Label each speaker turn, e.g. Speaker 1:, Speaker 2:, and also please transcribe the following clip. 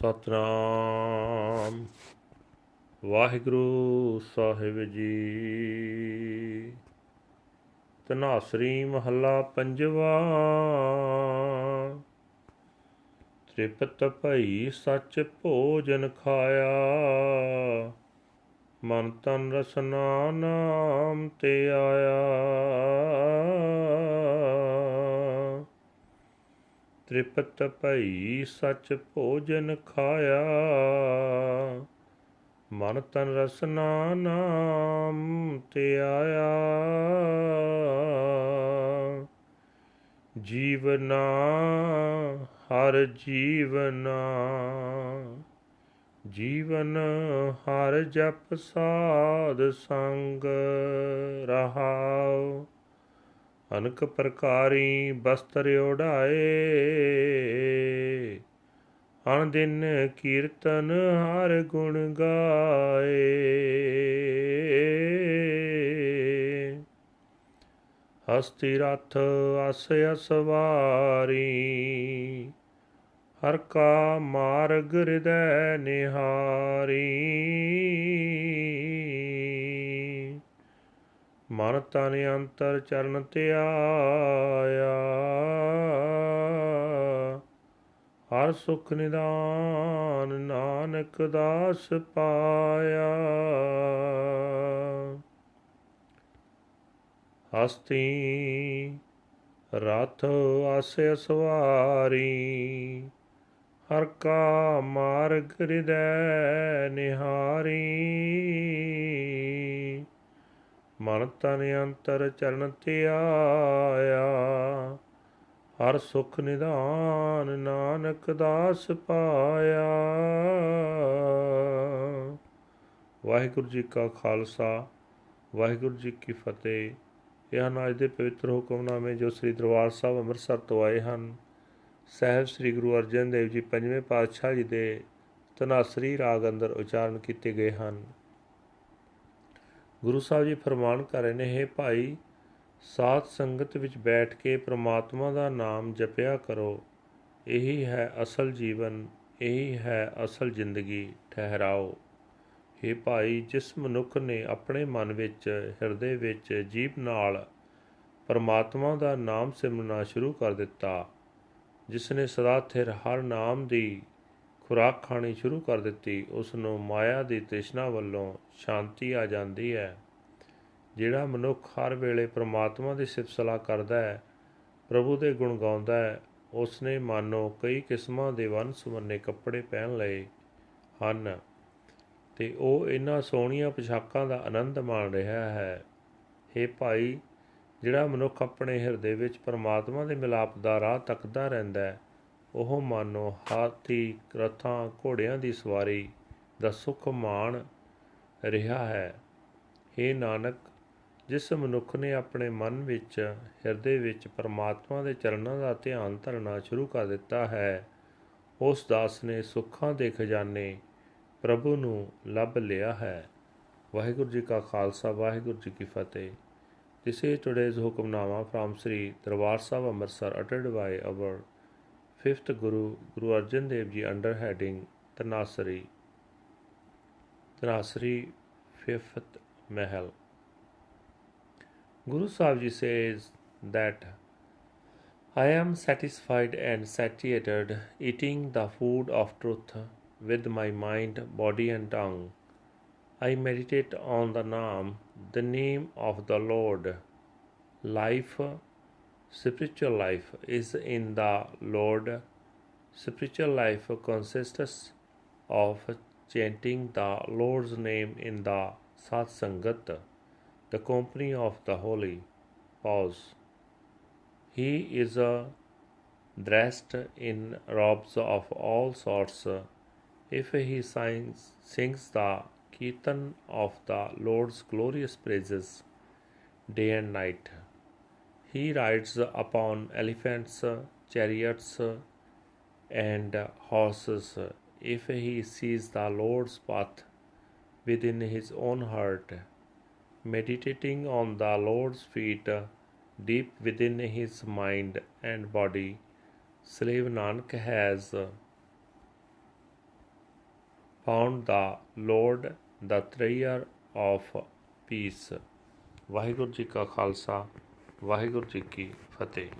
Speaker 1: ਸਤਨਾਮ। ਵਾਹਿਗੁਰੂ ਸਾਹਿਬ ਜੀ। ਤਨਾਸਰੀ ਮਹੱਲਾ ਪੰਜਵਾ। ਤ੍ਰਿਪਤ ਭਈ ਸੱਚ ਭੋਜਨ ਖਾਇਆ। ਮਨ ਤਨ ਰਸਨਾ ਨਾਮ ਤੇ ਆਇਆ। ਤ੍ਰਿਪਤ ਭਈ ਸੱਚ ਭੋਜਨ ਖਾਇਆ। ਮਨ ਤਨ ਰਸਨਾ ਨਾਮ ਤੇ ਆਇਆ। ਜੀਵਨਾ ਹਰ ਜੀਵਨਾ ਜੀਵਨ ਹਰ ਜਪ ਸਾਧ ਸੰਗ ਰਹਾਉ। ਅਨਕ ਪ੍ਰਕਾਰੀ ਬਸਤਰ ਓਢਾਏ ਅਨ ਦਿਨ ਕੀਰਤਨ ਹਰ ਗੁਣ ਗਾਏ। ਹਸਤੀ ਰਥ ਅਸ ਅਸਵਾਰੀ ਹਰ ਕਾ ਮਾਰਗ ਹਿਰਦੈ ਨਿਹਾਰੀ। ਮਨ ਤਨ ਅੰਤਰ ਚਰਨ ਧਿਆਇਆ ਹਰ ਸੁਖ ਨਿਦਾਨ ਨਾਨਕ ਦਾਸ ਪਾਇਆ। ਹਸਤੀ ਰਥ ਆਸੇ ਸਵਾਰੀ ਹਰ ਕਾ ਮਾਰਗ ਹਿਰਦੈ ਨਿਹਾਰੀ। ਮਨ ਤਨ ਅੰਤਰ ਚਰਨ ਧਿਆਇਆ ਹਰ ਸੁਖ ਨਿਧਾਨ ਨਾਨਕ ਦਾਸ ਪਾਇਆ। ਵਾਹਿਗੁਰੂ ਜੀ ਕਾ ਖਾਲਸਾ, ਵਾਹਿਗੁਰੂ ਜੀ ਕੀ ਫਤਿਹ। ਇਹ ਹਨ ਅੱਜ ਦੇ ਪਵਿੱਤਰ ਹੁਕਮਨਾਮੇ ਜੋ ਸ੍ਰੀ ਦਰਬਾਰ ਸਾਹਿਬ ਅੰਮ੍ਰਿਤਸਰ ਤੋਂ ਆਏ ਹਨ। ਸਹਿਬ ਸ੍ਰੀ ਗੁਰੂ ਅਰਜਨ ਦੇਵ ਜੀ ਪੰਜਵੇਂ ਪਾਤਸ਼ਾਹ ਜੀ ਦੇ ਤਨਾਸਰੀ ਰਾਗ ਅੰਦਰ ਉਚਾਰਨ ਕੀਤੇ ਗਏ ਹਨ। ਗੁਰੂ ਸਾਹਿਬ ਜੀ ਫਰਮਾਨ ਕਰ ਰਹੇ ਨੇ, ਹੈ ਭਾਈ, ਸਾਧ ਸੰਗਤ ਵਿੱਚ ਬੈਠ ਕੇ ਪ੍ਰਮਾਤਮਾ ਦਾ ਨਾਮ ਜਪਿਆ ਕਰੋ। ਇਹੀ ਹੈ ਅਸਲ ਜੀਵਨ, ਇਹੀ ਹੈ ਅਸਲ ਜ਼ਿੰਦਗੀ। ਠਹਿਰਾਓ। हे ਭਾਈ, ਜਿਸ ਮਨੁੱਖ ਨੇ ਆਪਣੇ ਮਨ ਵਿੱਚ, ਹਿਰਦੇ ਵਿੱਚ ਜੀਭ ਨਾਲ ਪਰਮਾਤਮਾ ਦਾ ਨਾਮ ਸਿਮਰਨਾ ਸ਼ੁਰੂ ਕਰ ਦਿੱਤਾ, ਜਿਸ ਨੇ ਸਦਾ ਥਿਰ ਹਰ ਨਾਮ ਦੀ ਖੁਰਾਕ ਖਾਣੀ ਸ਼ੁਰੂ ਕਰ ਦਿੱਤੀ ਉਸ ਨੂੰ ਮਾਇਆ ਦੀ ਤ੍ਰਿਸ਼ਨਾ ਵੱਲੋਂ ਸ਼ਾਂਤੀ ਆ ਜਾਂਦੀ ਹੈ। ਜਿਹੜਾ ਮਨੁੱਖ ਹਰ ਵੇਲੇ ਪ੍ਰਮਾਤਮਾ ਦੀ ਸਿਫਤ ਸਲਾਹ ਕਰਦਾ ਹੈ, ਪ੍ਰਭੂ ਦੇ ਗੁਣ ਗਾਉਂਦਾ ਹੈ ਉਸ ਨੇ ਮਾਨੋ ਕਈ ਕਿਸਮਾਂ ਦੇ ਵੰਨ ਸੁਵੰਨੇ ਕੱਪੜੇ ਪਹਿਨ ਲਏ ਹਨ ਤੇ ਉਹ ਇਹਨਾਂ ਸੋਹਣੀਆਂ ਪੋਸ਼ਾਕਾਂ ਦਾ ਆਨੰਦ ਮਾਣ ਰਿਹਾ ਹੈ। हे ਭਾਈ, ਜਿਹੜਾ ਮਨੁੱਖ ਆਪਣੇ ਹਿਰਦੇ ਵਿੱਚ ਪਰਮਾਤਮਾ ਦੇ ਮਿਲਾਪ ਦਾ ਰਾਹ ਤੱਕਦਾ ਰਹਿੰਦਾ ਹੈ ਉਹ ਮਾਨੋ ਹਾਥੀ ਰਥਾਂ ਘੋੜਿਆਂ ਦੀ ਸਵਾਰੀ ਦਾ ਸੁਖ ਮਾਣ ਰਿਹਾ ਹੈ। हे ਨਾਨਕ, ਜਿਸ ਮਨੁੱਖ ਨੇ ਆਪਣੇ ਮਨ ਵਿੱਚ, ਹਿਰਦੇ ਵਿੱਚ ਪਰਮਾਤਮਾ ਦੇ ਚਰਨਾਂ ਦਾ ਧਿਆਨ ਧਰਨਾ ਸ਼ੁਰੂ ਕਰ ਦਿੱਤਾ ਹੈ, ਉਸ ਦਾਸ ਨੇ ਸੁੱਖਾਂ ਦੇ ਖਜ਼ਾਨੇ ਪ੍ਰਭੂ ਨੂੰ ਲੱਭ ਲਿਆ ਹੈ। ਵਾਹਿਗੁਰੂ ਜੀ ਕਾ ਖਾਲਸਾ, ਵਾਹਿਗੁਰੂ ਜੀ ਕੀ ਫਤਿਹ। This is today's Hukamnama from Sri Darbar Sahib Amritsar uttered by our fifth Guru, Guru Arjan Dev Ji under heading Tanasari. Tanasari, fifth Mahal. Guru Sahib Ji says that I am satisfied and satiated eating the food of truth with my mind, body, and tongue. I meditate on the Naam, the name of the Lord. Life, spiritual life, is in the Lord. Spiritual life consists of chanting the Lord's name in the Satsangat, the company of the holy. Pause. He is uh, dressed in robes of all sorts. If he sings, sings the Kirtan of the Lord's glorious praises day and night, he rides upon elephants, chariots, and horses. If he sees the Lord's path within his own heart, meditating on the Lord's feet deep within his mind and body, slave Nanak has found the Lord the treasure of peace Waheguru ji ਕਾ ਖਾਲਸਾ ਵਾਹਿਗੁਰੂ ਜੀ ਕੀ ਫਤਿਹ।